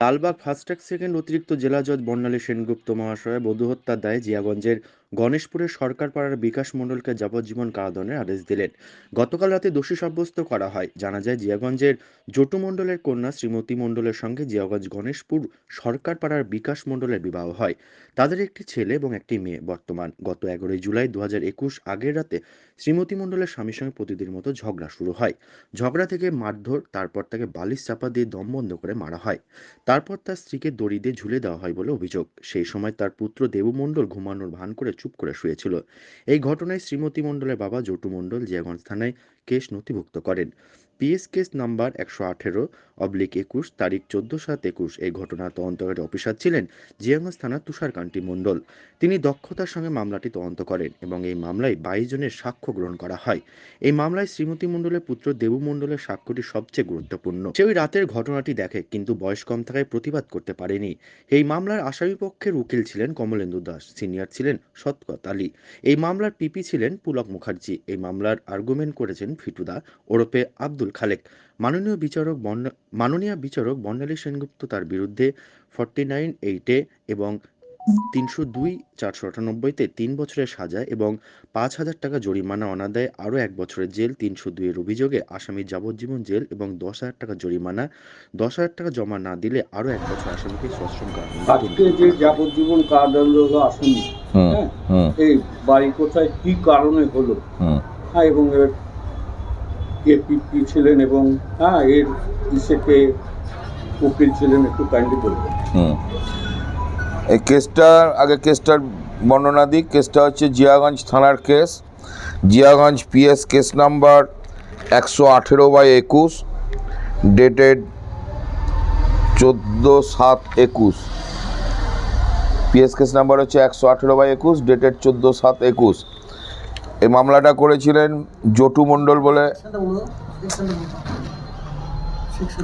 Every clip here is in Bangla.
লালবাগ ফাস্ট্র্যাক সেকেন্ড অতিরিক্ত জেলা জজ বর্ণালী সেনগুপ্ত মহাশয় বধূ হত্যার দায়ে জিয়াগঞ্জের গণেশপুরের সরকারপাড়ার বিকাশ মণ্ডলকে যাবজ্জীবন কারাদণ্ডের আদেশ দিলেন। গতকাল রাতে দোষী সাব্যস্ত করা হয়। জানা যায়, জিয়াগঞ্জের জটু মণ্ডলের কন্যা শ্রীমতী মণ্ডলের সঙ্গে জিয়াগঞ্জ গণেশপুর সরকারপাড়ার বিকাশ মণ্ডলের বিবাহ হয়। তাদের একটি ছেলে এবং একটি মেয়ে বর্তমান। গত এগারোই জুলাই দু একুশ আগের রাতে শ্রীমতী মণ্ডলের স্বামীর সঙ্গে প্রতিদিন মতো ঝগড়া শুরু হয়। ঝগড়া থেকে মারধর, তারপর তাকে বালিশ চাপা দিয়ে দম বন্ধ করে মারা হয়। তারপর তার স্ত্রীকে দড়ি দিয়ে ঝুলে দেওয়া হয় বলে অভিযোগ। সেই সময় তার পুত্র দেবু মণ্ডল ঘুমানোর ভান করে চুপ করে শুয়েছিল। এই ঘটনায় শ্রীমতী মণ্ডলের বাবা জটু মণ্ডল জিয়াগঞ্জ থানায় কেস নথিভুক্ত করেন। পিএস কেস নাম্বার একশো আঠেরো অবলিক একুশ, তারিখ চোদ্দ সাত একুশ, এই ঘটনার তদন্তকারী অফিসার ছিলেন জিয়াগঞ্জ থানার তুষারকান্তি মণ্ডল। তিনি দক্ষতার সঙ্গে মামলাটি তদন্ত করেন এবং এই মামলায় বাইশ জনের সাক্ষ্য গ্রহণ করা হয়। এই মামলায় শ্রীমতী মণ্ডলের পুত্র দেবু মণ্ডলের সাক্ষ্যটি সবচেয়ে গুরুত্বপূর্ণ। সে ওই রাতের ঘটনাটি দেখে, কিন্তু বয়স কম থাকায় প্রতিবাদ করতে পারেনি। এই মামলার আসামি পক্ষের উকিল ছিলেন কমলেন্দু দাস, সিনিয়র ছিলেন সৎকত আলী। এই মামলার পিপি ছিলেন পুলক মুখার্জি। এই মামলার আর্গুমেন্ট করেছেন ফিটুদা ওরফে আব্দুল খালেক। মাননীয় বিচারক বর্ণা মাননীয় বিচারক বর্ণালী সেনগুপ্ত তার বিরুদ্ধে ফর্টি নাইন এইটে এবং তিনশো দুই চারশো আটানব্বইতে তিন বছরের সাজা এবং পাঁচ হাজার টাকা জরিমানা অনাদায়ে আরও এক বছরের জেল তিনশো দুইয়ের অভিযোগে আসামির যাবজ্জীবন জেল এবং দশ হাজার টাকা জরিমানা। দশ হাজার টাকা জমা না দিলে আরও এক বছর আসামিকে সশ্রম কারাদণ্ড আজকে যে যাবজ্জীবন কারাদণ্ড হলো আসামি হ্যাঁ? এই বাড়ি কোথায় কি কারণে হলো? হ্যাঁ এবং এর কে পিপি ছিলেন এবং হ্যাঁ এর ইসেকে উকিল ছিলেন একটু কাইন্ডলি বলবেন। এই কেসটা, আগে কেসটার বর্ণনা দিক কেসটা হচ্ছে জিয়াগঞ্জ থানার case. Jiaganj PS case number একশো আঠেরো বাই একুশ, ডেটেড চোদ্দ সাত একুশ। পিএস কেস নাম্বার হচ্ছে একশো আঠেরো বাই একুশ, ডেটেড চোদ্দ সাত একুশ। এই মামলাটা করেছিলেন জটু মণ্ডল বলে।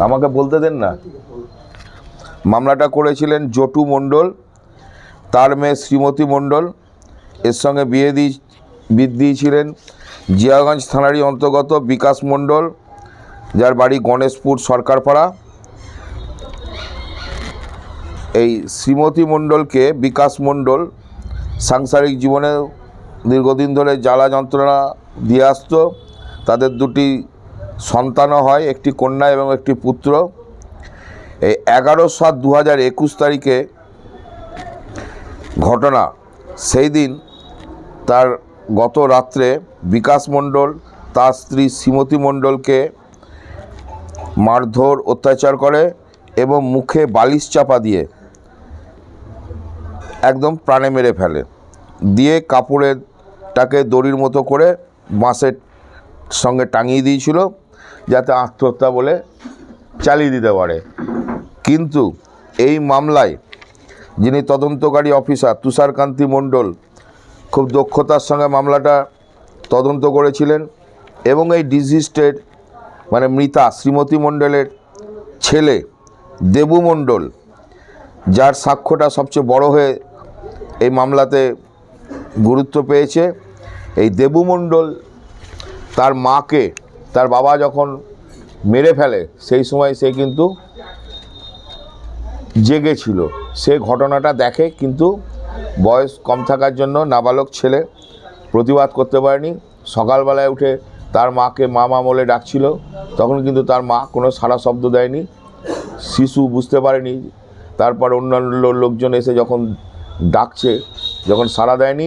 আমাকে বলতে দেন না। মামলাটা করেছিলেন জটু মণ্ডল, তার মেয়ে শ্রীমতী মণ্ডল, এর সঙ্গে বিয়ে দিয়ে বিয়ে দিয়েছিলেন জিয়াগঞ্জ থানারই অন্তর্গত বিকাশ মণ্ডল, যার বাড়ি গণেশপুর সরকারপাড়া। এই শ্রীমতী মণ্ডলকে বিকাশ মণ্ডল সাংসারিক জীবনে দীর্ঘদিন ধরে জ্বালা যন্ত্রণা দিয়ে আসতো। তাদের দুটি সন্তানও হয়, একটি কন্যা এবং একটি পুত্র। এই এগারো সাত দু হাজার একুশ তারিখে ঘটনা। সেই দিন তার গত রাত্রে বিকাশ মণ্ডল, তার স্ত্রী শ্রীমতী মণ্ডলকে মারধর, অত্যাচার করে এবং মুখে বালিশ চাপা দিয়ে একদম প্রাণে মেরে ফেলে। দিয়ে কাপড়ের টাকে দড়ির মতো করে বাঁশের সঙ্গে টাঙিয়ে দিয়েছিল, যাতে আত্মহত্যা বলে চালিয়ে দিতে পারে। কিন্তু এই মামলায় যিনি তদন্তকারী অফিসার তুষারকান্তি মণ্ডল খুব দক্ষতার সঙ্গে মামলাটা তদন্ত করেছিলেন এবং এই ডিজিস্টের মানে মৃতা শ্রীমতী মণ্ডলের ছেলে দেবু মণ্ডল, যার সাক্ষ্যটা সবচেয়ে বড় হয়ে এই মামলাতে গুরুত্ব পেয়েছে। এই দেবু মণ্ডল তার মাকে, তার বাবা যখন মেরে ফেলে, সেই সময় সে কিন্তু জেগেছিল সে ঘটনাটা দেখে কিন্তু বয়স কম থাকার জন্য নাবালক ছেলে প্রতিবাদ করতে পারেনি। সকালবেলায় উঠে তার মাকে মা মা বলে ডাকছিল। তখন কিন্তু তার মা কোনো সারা শব্দ দেয়নি। শিশু বুঝতে পারেনি। তারপর অন্যান্য লোকজন এসে যখন ডাকছে, যখন সাড়া দেয়নি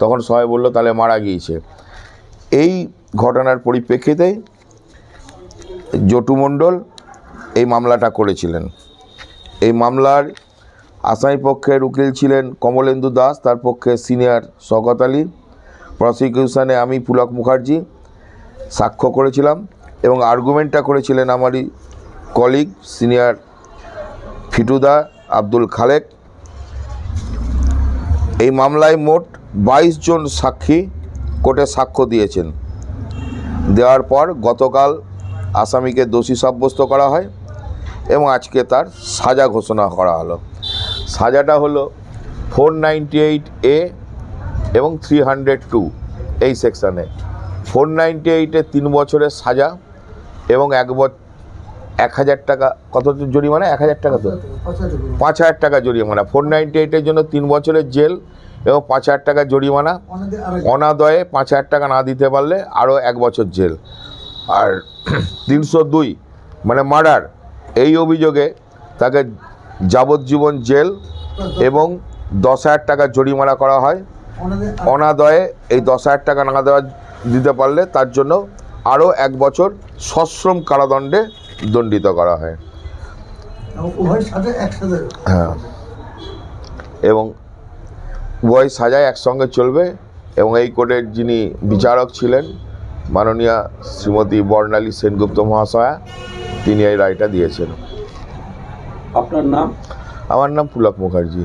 তখন সবাই বলল, তাহলে মারা গিয়েছে। এই ঘটনার পরিপ্রেক্ষিতে জটু মণ্ডল এই মামলাটা করেছিলেন। এই মামলার আসামি পক্ষের উকিল ছিলেন কমলেন্দু দাস, তার পক্ষে সিনিয়র শওকত আলী। প্রসিকিউশনে আমি পুলক মুখার্জি সাক্ষ্য করেছিলাম এবং আর্গুমেন্টটা করেছিলেন আমারই কলিগ সিনিয়র ফিটুদা আব্দুল খালেক। এই মামলায় মোট বাইশ জন সাক্ষী কোর্টে সাক্ষ্য দিয়েছেন। দেওয়ার পর গতকাল আসামিকে দোষী সাব্যস্ত করা হয় এবং আজকে তার সাজা ঘোষণা করা হলো। সাজাটা হলো ফোর নাইনটি এইট এ এবং থ্রি হান্ড্রেড টু এই সেকশানে। ফোর নাইনটি এইটে তিন বছরের সাজা এবং এক বছর এক হাজার টাকা কত জরিমানা? এক হাজার টাকা তো? পাঁচ হাজার টাকা জরিমানা। ফোর নাইনটি এইটের জন্য তিন বছরের জেল এবং পাঁচ হাজার টাকা জরিমানা অনাদয়ে পাঁচ হাজার টাকা না দিতে পারলে আরও এক বছর জেল। আর তিনশো দুই মানে মার্ডার এই অভিযোগে তাকে যাবজ্জীবন জেল এবং দশ হাজার টাকা জরিমানা করা হয়। অনাদয়ে এই দশ হাজার টাকা না দেওয়া দিতে পারলে তার জন্য আরও এক বছর সশ্রম কারাদণ্ডে দণ্ডিত করা হয়। হ্যাঁ। এবং উভয় সাজায় একসঙ্গে চলবে এবং এই কোর্টের যিনি বিচারক ছিলেন মাননীয়া শ্রীমতী বর্ণালী সেনগুপ্ত মহাশয়া তিনি এই রায়টা দিয়েছেন। আপনার নাম? আমার নাম পুলক মুখার্জি।